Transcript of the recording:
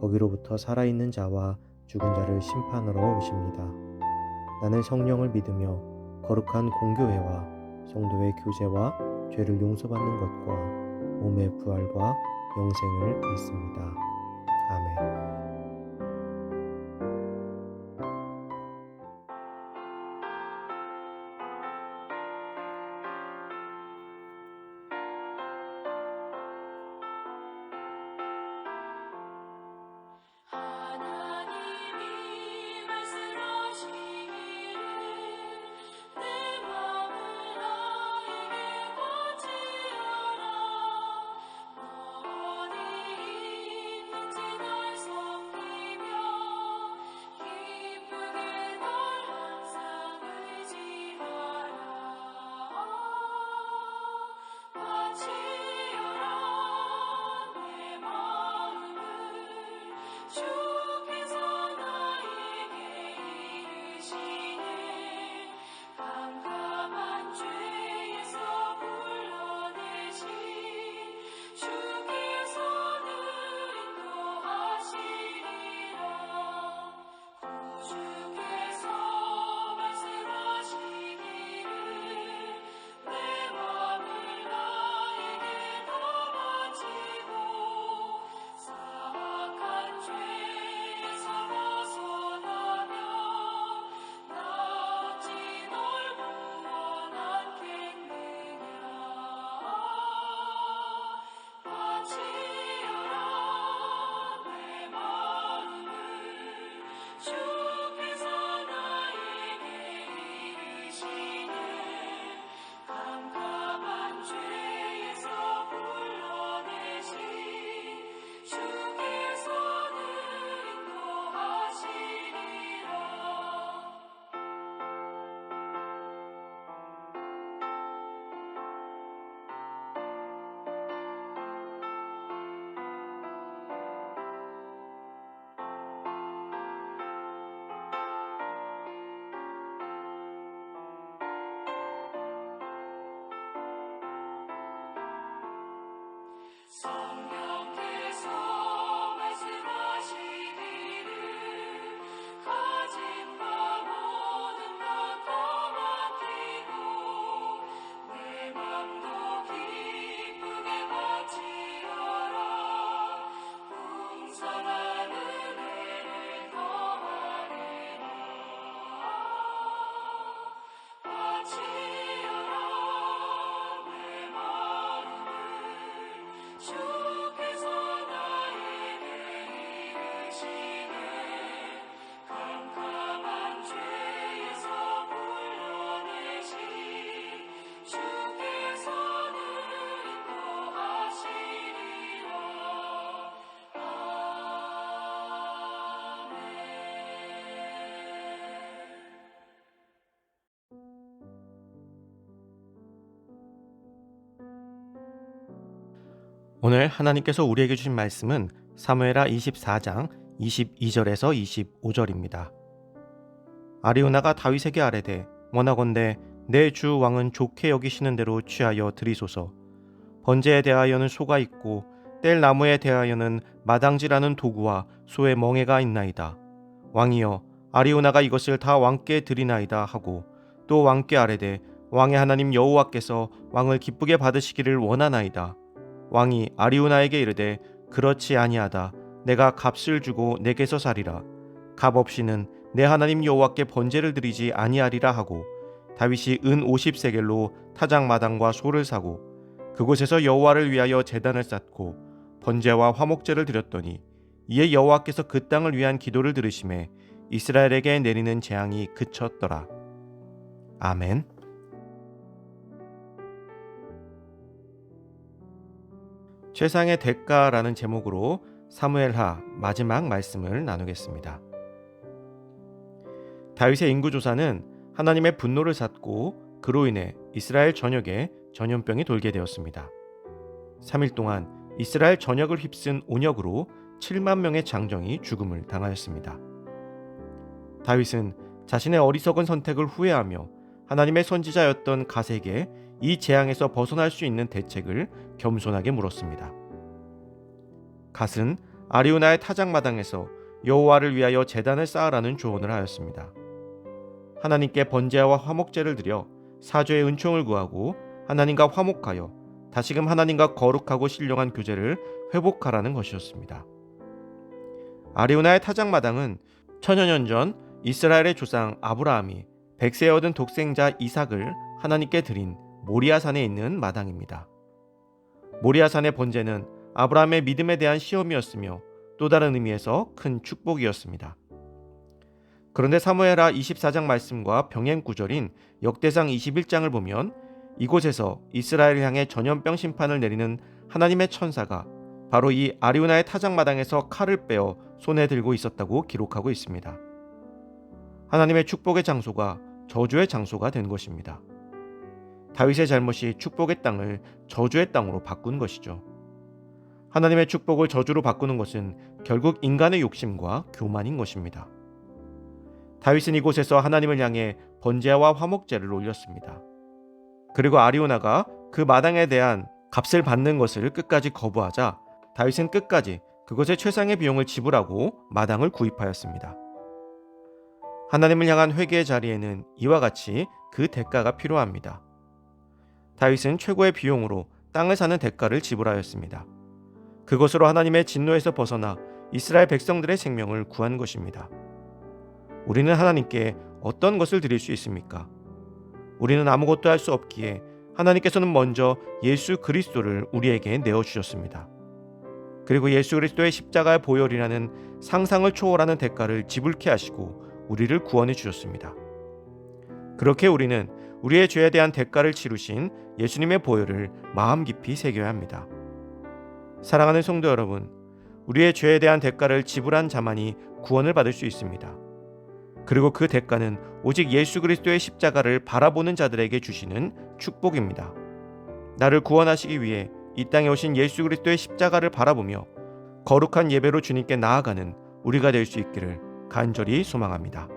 거기로부터 살아있는 자와 죽은 자를 심판하러 오십니다. 나는 성령을 믿으며 거룩한 공교회와 성도의 교제와 죄를 용서받는 것과 몸의 부활과 영생을 믿습니다. 아멘. 주께 성 오늘 하나님께서 우리에게 주신 말씀은 사무엘하 24장 22절에서 25절입니다. 아리우나가 다윗에게 아뢰되 원하건대 내 주 왕은 좋게 여기시는 대로 취하여 드리소서. 번제에 대하여는 소가 있고 뗄 나무에 대하여는 마당지라는 도구와 소의 멍에가 있나이다. 왕이여 아리우나가 이것을 다 왕께 드리나이다 하고 또 왕께 아뢰되 왕의 하나님 여호와께서 왕을 기쁘게 받으시기를 원하나이다. 왕이 아리우나에게 이르되 그렇지 아니하다 내가 값을 주고 내게서 살이라. 값 없이는 내 하나님 여호와께 번제를 드리지 아니하리라 하고 다윗이 은 50세겔로 타작 마당과 소를 사고 그곳에서 여호와를 위하여 제단을 쌓고 번제와 화목제를 드렸더니 이에 여호와께서 그 땅을 위한 기도를 들으심에 이스라엘에게 내리는 재앙이 그쳤더라. 아멘. 최상의 대가라는 제목으로 사무엘하 마지막 말씀을 나누겠습니다. 다윗의 인구 조사는 하나님의 분노를 샀고 그로 인해 이스라엘 전역에 전염병이 돌게 되었습니다. 3일 동안 이스라엘 전역을 휩쓴 온역으로 7만 명의 장정이 죽음을 당하였습니다. 다윗은 자신의 어리석은 선택을 후회하며 하나님의 선지자였던 갓에게 이 재앙에서 벗어날 수 있는 대책을 겸손하게 물었습니다. 갓은 아리우나의 타작마당에서 여호와를 위하여 제단을 쌓으라는 조언을 하였습니다. 하나님께 번제와 화목제를 드려 사죄의 은총을 구하고 하나님과 화목하여 다시금 하나님과 거룩하고 신령한 교제를 회복하라는 것이었습니다. 아리우나의 타작마당은 천여 년 전 이스라엘의 조상 아브라함이 백세에 얻은 독생자 이삭을 하나님께 드린 모리아산에 있는 마당입니다. 모리아산의 번제는 아브라함의 믿음에 대한 시험이었으며 또 다른 의미에서 큰 축복이었습니다. 그런데 사무엘하 24장 말씀과 병행 구절인 역대상 21장을 보면 이곳에서 이스라엘을 향해 전염병 심판을 내리는 하나님의 천사가 바로 이 아리우나의 타작마당에서 칼을 빼어 손에 들고 있었다고 기록하고 있습니다. 하나님의 축복의 장소가 저주의 장소가 된 것입니다. 다윗의 잘못이 축복의 땅을 저주의 땅으로 바꾼 것이죠. 하나님의 축복을 저주로 바꾸는 것은 결국 인간의 욕심과 교만인 것입니다. 다윗은 이곳에서 하나님을 향해 번제와 화목제를 올렸습니다. 그리고 아리오나가 그 마당에 대한 값을 받는 것을 끝까지 거부하자 다윗은 끝까지 그것의 최상의 비용을 지불하고 마당을 구입하였습니다. 하나님을 향한 회개의 자리에는 이와 같이 그 대가가 필요합니다. 다윗은 최고의 비용으로 땅을 사는 대가를 지불하였습니다. 그것으로 하나님의 진노에서 벗어나 이스라엘 백성들의 생명을 구한 것입니다. 우리는 하나님께 어떤 것을 드릴 수 있습니까? 우리는 아무것도 할 수 없기에 하나님께서는 먼저 예수 그리스도를 우리에게 내어 주셨습니다. 그리고 예수 그리스도의 십자가의 보혈이라는 상상을 초월하는 대가를 지불케 하시고 우리를 구원해 주셨습니다. 그렇게 우리는 우리의 죄에 대한 대가를 치르신 예수님의 보혈을 마음 깊이 새겨야 합니다. 사랑하는 성도 여러분, 우리의 죄에 대한 대가를 지불한 자만이 구원을 받을 수 있습니다. 그리고 그 대가는 오직 예수 그리스도의 십자가를 바라보는 자들에게 주시는 축복입니다. 나를 구원하시기 위해 이 땅에 오신 예수 그리스도의 십자가를 바라보며 거룩한 예배로 주님께 나아가는 우리가 될 수 있기를 간절히 소망합니다.